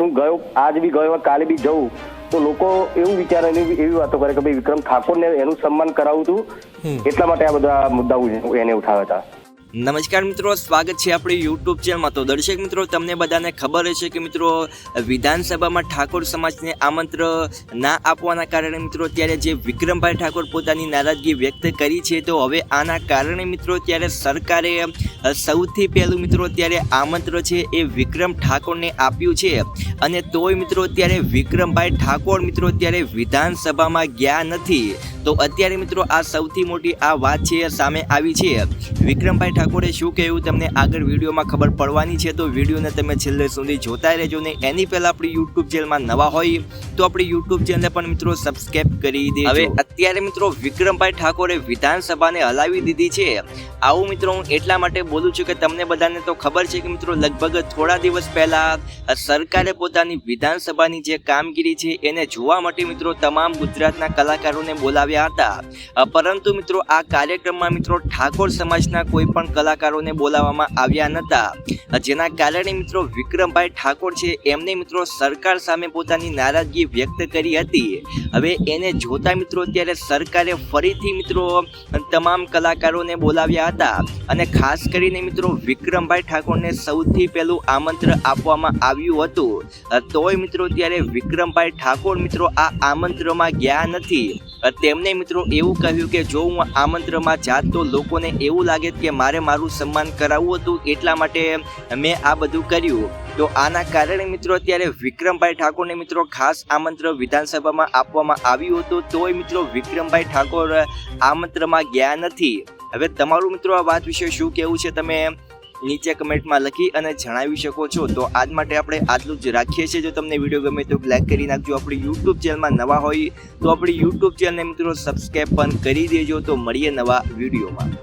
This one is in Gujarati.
હું ગયો આજ બી ગયો કાલે બી જઉં. તો લોકો એવું વિચારે એવી એવી વાતો કરે કે ભાઈ વિક્રમ ઠાકોરને એનું સન્માન કરાવું છું એટલા માટે આ બધા મુદ્દાઓ એને ઉઠાવ્યા હતા. નમસ્કાર મિત્રો, સ્વાગત છે આપણી યુટ્યુબ ચેનલમાં તો દર્શક મિત્રો, તમને બધાને ખબર હશે કે મિત્રો, વિધાનસભામાં ઠાકોર સમાજને આમંત્રણ ના આપવાના કારણે મિત્રો, ત્યારે જે વિક્રમભાઈ ઠાકોર પોતાની નારાજગી વ્યક્ત કરી છે, તો હવે આના કારણે મિત્રો, ત્યારે સરકારે સૌથી પહેલું મિત્રો, ત્યારે આમંત્રણ છે એ વિક્રમ ઠાકોરને આપ્યું છે. અને તોય મિત્રો, ત્યારે વિક્રમભાઈ ઠાકોર મિત્રો, ત્યારે વિધાનસભામાં ગયા નથી. તો અત્યારે મિત્રો આ સૌથી મોટી આ વાત છે સામે આવી છે. વિક્રમભાઈ ઠાકોરે શું કહ્યું તમને આગળ વિડીયોમાં ખબર પડવાની છે, તો વિડીયોને તમે છેલ્લે સુધી જોતા રહેજો ને એની પહેલાં આપણી યુટ્યુબ ચેનલમાં નવા હોય, તો આપણી યુટ્યુબ ચેનલ પણ મિત્રો સબસ્ક્રાઈબ કરી દે હવે અત્યારે મિત્રો વિક્રમભાઈ ઠાકોરે વિધાનસભાને હલાવી દીધી છે. આવું મિત્રો હું એટલા માટે બોલું છું કે તમને બધાને તો ખબર છે કે મિત્રો લગભગ થોડા દિવસ પહેલા સરકારે પોતાની વિધાનસભાની જે કામગીરી છે, એને જોવા માટે મિત્રો તમામ ગુજરાતના કલાકારોને બોલાવ્યા હતા. પરંતુ મિત્રો આ કાર્યક્રમમાં મિત્રો ઠાકોર સમાજના કોઈ પણ કલાકારોને બોલાવવામાં આવ્યા નહોતા જેના કારણે મિત્રો વિક્રમભાઈ ઠાકોર છે એમને મિત્રો સરકાર સામે પોતાની નારાજગી વ્યક્ત કરી હતી. હવે એને જોતા મિત્રો ત્યારે સરકારે ફરીથી મિત્રો તમામ કલાકારોને બોલાવ્યા હતા. અને ખાસ કરીને મિત્રો વિક્રમભાઈ ઠાકોરને સૌથી પહેલું આમંત્રણ આપવામાં આવ્યું હતું. તોય મિત્રો ત્યારે વિક્રમભાઈ ઠાકોર મિત્રો આ આમંત્રણમાં ગયા નથી. અ, તેમણે મિત્રો એવું કહ્યું કે જો હું આમંત્રણમાં જાત તો લોકોને એવું લાગે કે મારે મારું સન્માન કરાવવું હતું એટલા માટે મેં આ બધું કર્યું. તો આના કારણે મિત્રો અત્યારે વિક્રમભાઈ ઠાકોરને મિત્રો ખાસ આમંત્રણ વિધાનસભામાં આપવામાં આવ્યું હતું. તોય મિત્રો વિક્રમભાઈ ઠાકોર આમંત્રણમાં ગયા નથી. હવે તમારું મિત્રો આ વાત વિશે શું કહેવું છે? તમે નીચે કમેન્ટમાં લખી અને જણાવી શકો છો. તો આજ માટે આપણે આટલું જ રાખીએ છીએ. જો તમને વીડિયો ગમે તો લાઈક કરી નાખજો. આપણી યુટ્યુબ ચેનલમાં નવા હોય તો આપણી યુટ્યુબ ચેનલને મિત્રો સબસ્ક્રાઈબ પણ કરી દેજો. તો મળીએ નવા વિડીયોમાં.